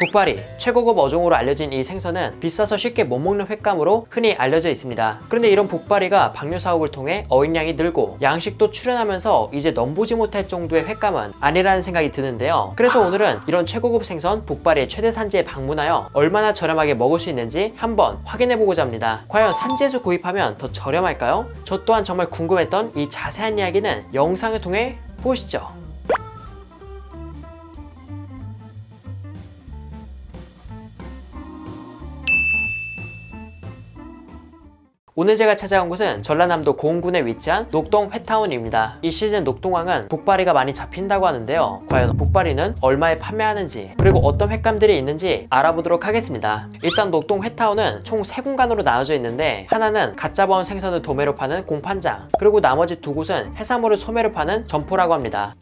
북발이 최고급 어종으로 알려진 이 생선은 비싸서 쉽게 못 먹는 횟감으로 흔히 알려져 있습니다. 그런데 이런 북발이가 방류 사업을 통해 어획량이 늘고 양식도 출현하면서 이제 넘보지 못할 정도의 횟감은 아니라는 생각이 드는데요. 그래서 오늘은 이런 최고급 생선 북발이 최대 산지에 방문하여 얼마나 저렴하게 먹을 수 있는지 한번 확인해 보고자 합니다. 과연 산지에서 구입하면 더 저렴할까요? 저 또한 정말 궁금했던 이 자세한 이야기는 영상을 통해 보시죠. 오늘 제가 찾아온 곳은 전라남도 고흥군에 위치한 녹동 회타운입니다. 이 시즌 녹동항은 복바리가 많이 잡힌다고 하는데요. 과연 복바리는 얼마에 판매하는지 그리고 어떤 횟감들이 있는지 알아보도록 하겠습니다. 일단 녹동 회타운은 총세 공간으로 나눠져 있는데 하나는 갓 잡아온 생선을 도매로 파는 공판장 그리고 나머지 두 곳은 해산물을 소매로 파는 점포라고 합니다.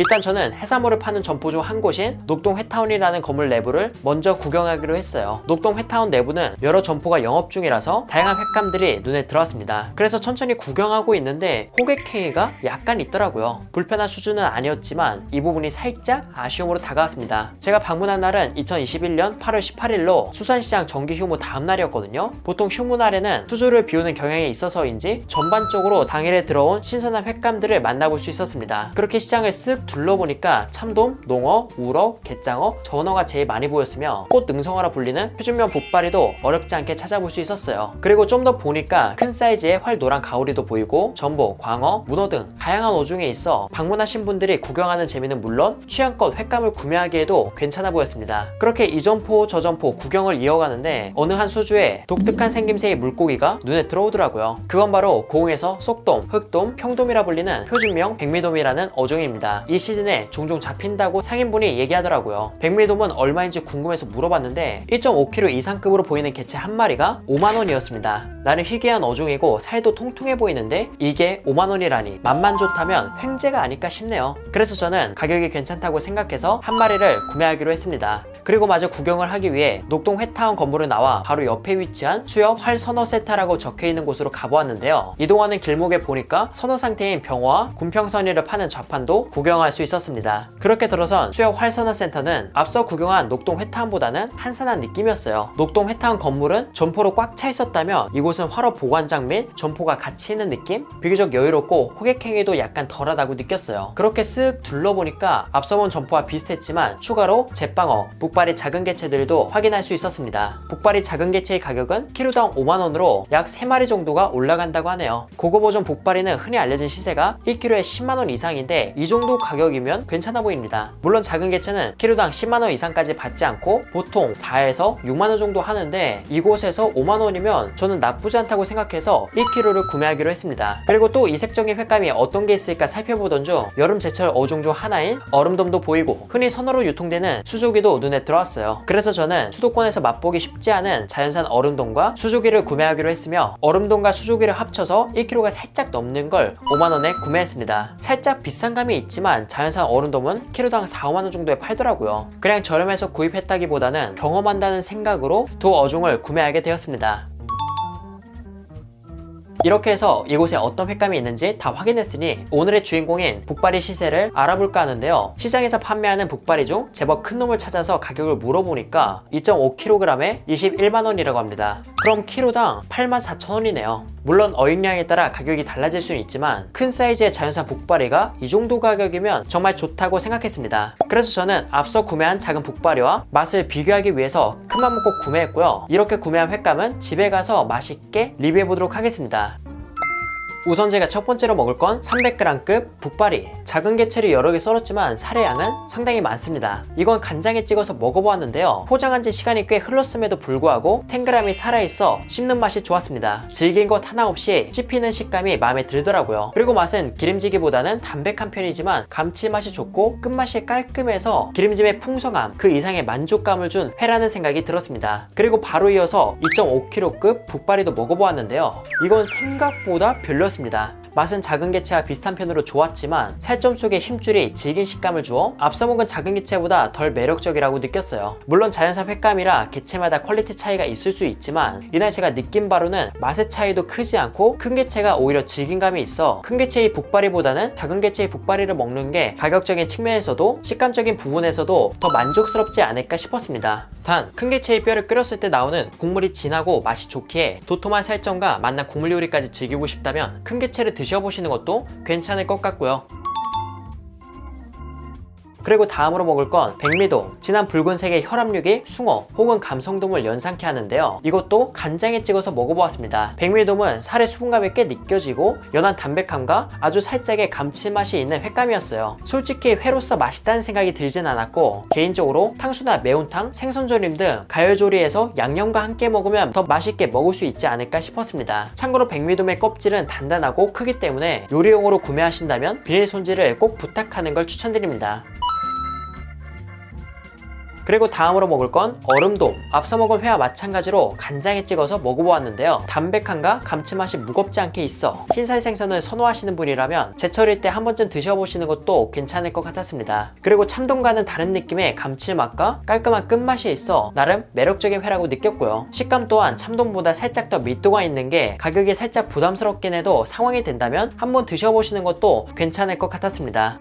일단 저는 해산물을 파는 점포 중 한 곳인 녹동 회타운이라는 건물 내부를 먼저 구경하기로 했어요. 녹동 회타운 내부는 여러 점포가 영업 중이라서 다양한 횟감들이 눈에 들어왔습니다. 그래서 천천히 구경하고 있는데 호객행위가 약간 있더라고요. 불편한 수준은 아니었지만 이 부분이 살짝 아쉬움으로 다가왔습니다. 제가 방문한 날은 2021년 8월 18일로 수산시장 정기 휴무 다음 날이었거든요. 보통 휴무 날에는 수주를 비우는 경향이 있어서인지 전반적으로 당일에 들어온 신선한 횟감들을 만나볼 수 있었습니다. 그렇게 시장을 쓱 둘러보니까 참돔, 농어, 우럭, 갯장어, 전어가 제일 많이 보였으며 꽃 능성어라 불리는 표준면 복바리도 어렵지 않게 찾아볼 수 있었어요. 그리고 좀 더 보니까 큰 사이즈의 활노란 가오리도 보이고 전복, 광어, 문어 등 다양한 어종에 있어 방문하신 분들이 구경하는 재미는 물론 취향껏 횟감을 구매하기에도 괜찮아 보였습니다. 그렇게 이 점포 저 점포 구경을 이어가는데 어느 한 수주에 독특한 생김새의 물고기가 눈에 들어오더라고요. 그건 바로 고흥에서 속돔, 흑돔, 평돔이라 불리는 표준명 백미돔이라는 어종입니다. 이 시즌에 종종 잡힌다고 상인분이 얘기하더라고요. 백미돔은 얼마인지 궁금해서 물어봤는데 1.5kg 이상급으로 보이는 개체 한 마리가 5만원이었습니다. 나는 희귀한 어종이고 살도 통통해 보이는데 이게 5만원이라니 맛만 좋다면 횡재가 아닐까 싶네요. 그래서 저는 가격이 괜찮다고 생각해서 한 마리를 구매하기로 했습니다. 그리고 마저 구경을 하기 위해 녹동 회타운 건물을 나와 바로 옆에 위치한 수협 활 선어 세타라고 적혀 있는 곳으로 가보았는데요. 이동하는 길목에 보니까 선어 상태인 병어와 군평선이를 파는 좌판도 구경할 수 있었습니다. 그렇게 들어선 수협 활 선어 센터는 앞서 구경한 녹동 회타운보다는 한산한 느낌이었어요. 녹동 회타운 건물은 점포로 꽉 차 있었다며 이곳은 활어 보관장 및 점포가 같이 있는 느낌? 비교적 여유롭고 호객행위도 약간 덜하다고 느꼈어요. 그렇게 쓱 둘러보니까 앞서 본 점포와 비슷했지만 추가로 제빵어, 북 발이 작은 개체들도 확인할 수 있었습니다. 북발이 작은 개체의 가격은 키로당 5만원으로 약 3마리 정도가 올라간다고 하네요. 고급 어종 북발이는 흔히 알려진 시세가 1kg에 10만원 이상인데 이 정도 가격이면 괜찮아 보입니다. 물론 작은 개체는 키로당 10만원 이상까지 받지 않고 보통 4에서 6만원 정도 하는데 이곳에서 5만원이면 저는 나쁘지 않다고 생각해서 1kg를 구매하기로 했습니다. 그리고 또 이색적인 횟감이 어떤 게 있을까 살펴보던 중 여름 제철 어종 중 하나인 얼음돔도 보이고 흔히 선어로 유통되는 수조기도 눈에 들어왔어요. 그래서 저는 수도권에서 맛보기 쉽지 않은 자연산 얼음돔과 수조기를 구매하기로 했으며 얼음돔과 수조기를 합쳐서 1kg가 살짝 넘는 걸 5만원에 구매했습니다. 살짝 비싼 감이 있지만 자연산 얼음돔은 키로당 4, 5만원 정도에 팔더라고요. 그냥 저렴해서 구입했다기보다는 경험한다는 생각으로 두 어종을 구매하게 되었습니다. 이렇게 해서 이곳에 어떤 횟감이 있는지 다 확인했으니 오늘의 주인공인 북바리 시세를 알아볼까 하는데요. 시장에서 판매하는 북바리 중 제법 큰 놈을 찾아서 가격을 물어보니까 2.5kg에 21만원이라고 합니다. 그럼 키로당 84,000원이네요. 물론 어획량에 따라 가격이 달라질 수는 있지만 큰 사이즈의 자연산 북바리가 이 정도 가격이면 정말 좋다고 생각했습니다. 그래서 저는 앞서 구매한 작은 북바리와 맛을 비교하기 위해서 큰맘 먹고 구매했고요. 이렇게 구매한 횟감은 집에 가서 맛있게 리뷰해 보도록 하겠습니다. 우선 제가 첫 번째로 먹을 건 300g급 북바리 작은 개체를 여러 개 썰었지만 살의 양은 상당히 많습니다. 이건 간장에 찍어서 먹어보았는데요. 포장한 지 시간이 꽤 흘렀음에도 불구하고 탱그람이 살아있어 씹는 맛이 좋았습니다. 질긴 것 하나 없이 씹히는 식감이 마음에 들더라고요. 그리고 맛은 기름지기보다는 담백한 편이지만 감칠맛이 좋고 끝맛이 깔끔해서 기름짐의 풍성함 그 이상의 만족감을 준 회라는 생각이 들었습니다. 그리고 바로 이어서 2.5kg급 북바리도 먹어보았는데요. 이건 생각보다 별로 였습니다 맛은 작은 개체와 비슷한 편으로 좋았지만 살점 속에 힘줄이 질긴 식감을 주어 앞서 먹은 작은 개체보다 덜 매력적이라고 느꼈어요. 물론 자연산 횟감이라 개체마다 퀄리티 차이가 있을 수 있지만 이날 제가 느낀 바로는 맛의 차이도 크지 않고 큰 개체가 오히려 질긴 감이 있어 큰 개체의 북바리보다는 작은 개체의 북바리를 먹는 게 가격적인 측면에서도 식감적인 부분에서도 더 만족스럽지 않을까 싶었습니다. 단 큰 개체의 뼈를 끓였을 때 나오는 국물이 진하고 맛이 좋기에 도톰한 살점과 맛난 국물 요리까지 즐기고 싶다면 큰 개체를 드셔보시는 것도 괜찮을 것 같고요. 그리고 다음으로 먹을 건 백미도 진한 붉은색의 혈압육이 숭어 혹은 감성돔을 연상케 하는데요. 이것도 간장에 찍어서 먹어보았습니다. 백미돔은 살의 수분감이 꽤 느껴지고 연한 담백함과 아주 살짝의 감칠맛이 있는 횟감이었어요. 솔직히 회로서 맛있다는 생각이 들진 않았고 개인적으로 탕수나 매운탕, 생선조림 등 가열조리에서 양념과 함께 먹으면 더 맛있게 먹을 수 있지 않을까 싶었습니다. 참고로 백미돔의 껍질은 단단하고 크기 때문에 요리용으로 구매하신다면 비닐 손질을 꼭 부탁하는 걸 추천드립니다 그리고 다음으로 먹을 건 얼음돔. 앞서 먹은 회와 마찬가지로 간장에 찍어서 먹어보았는데요. 담백함과 감칠맛이 무겁지 않게 있어 흰살 생선을 선호하시는 분이라면 제철일 때 한 번쯤 드셔보시는 것도 괜찮을 것 같았습니다. 그리고 참돔과는 다른 느낌의 감칠맛과 깔끔한 끝맛이 있어 나름 매력적인 회라고 느꼈고요. 식감 또한 참돔보다 살짝 더 밀도가 있는 게 가격이 살짝 부담스럽긴 해도 상황이 된다면 한번 드셔보시는 것도 괜찮을 것 같았습니다.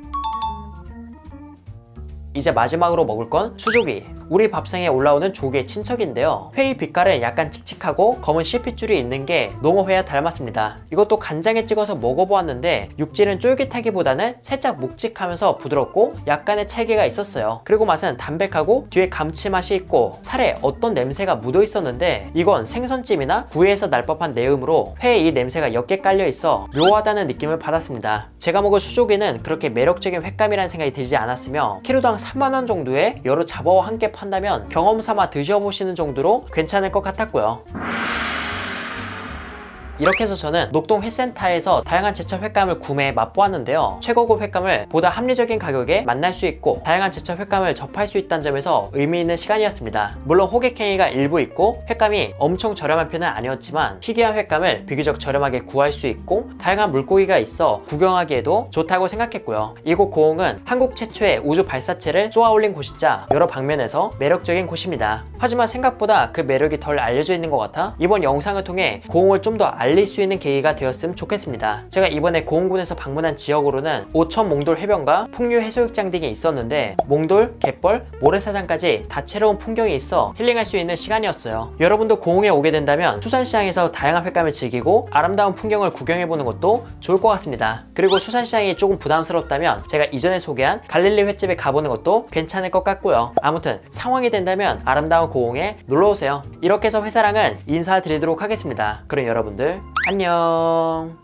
이제 마지막으로 먹을 건 수조기. 우리 밥상에 올라오는 조개의 친척인데요. 회의 빛깔은 약간 칙칙하고 검은 실핏줄이 있는 게 농어회와 닮았습니다. 이것도 간장에 찍어서 먹어보았는데 육질은 쫄깃하기보다는 살짝 묵직하면서 부드럽고 약간의 찰기가 있었어요. 그리고 맛은 담백하고 뒤에 감칠맛이 있고 살에 어떤 냄새가 묻어 있었는데 이건 생선찜이나 구이에서 날 법한 내음으로 회에 이 냄새가 옅게 깔려 있어 묘하다는 느낌을 받았습니다. 제가 먹은 수조개는 그렇게 매력적인 횟감이라는 생각이 들지 않았으며 키로당 3만원 정도의 여러 잡어와 함께 판다면 경험 삼아 드셔보시는 정도로 괜찮을 것 같았고요. 이렇게 해서 저는 녹동 회센터에서 다양한 제철 횟감을 구매해 맛보았는데요. 최고급 횟감을 보다 합리적인 가격에 만날 수 있고 다양한 제철 횟감을 접할 수 있다는 점에서 의미 있는 시간이었습니다. 물론 호객행위가 일부 있고 횟감이 엄청 저렴한 편은 아니었지만 희귀한 횟감을 비교적 저렴하게 구할 수 있고 다양한 물고기가 있어 구경하기에도 좋다고 생각했고요. 이곳 고흥은 한국 최초의 우주 발사체를 쏘아 올린 곳이자 여러 방면에서 매력적인 곳입니다. 하지만 생각보다 그 매력이 덜 알려져 있는 것 같아 이번 영상을 통해 고흥을 좀 더 알릴 수 있는 계기가 되었으면 좋겠습니다. 제가 이번에 고흥군에서 방문한 지역으로는 오천 몽돌 해변과 풍류 해수욕장 등이 있었는데 몽돌, 갯벌, 모래사장까지 다채로운 풍경이 있어 힐링할 수 있는 시간이었어요. 여러분도 고흥에 오게 된다면 수산시장에서 다양한 횟감을 즐기고 아름다운 풍경을 구경해보는 것도 좋을 것 같습니다. 그리고 수산시장이 조금 부담스럽다면 제가 이전에 소개한 갈릴리 횟집에 가보는 것도 괜찮을 것 같고요. 아무튼 상황이 된다면 아름다운 고흥에 놀러오세요. 이렇게 해서 회사랑은 인사드리도록 하겠습니다. 그럼 여러분들 안녕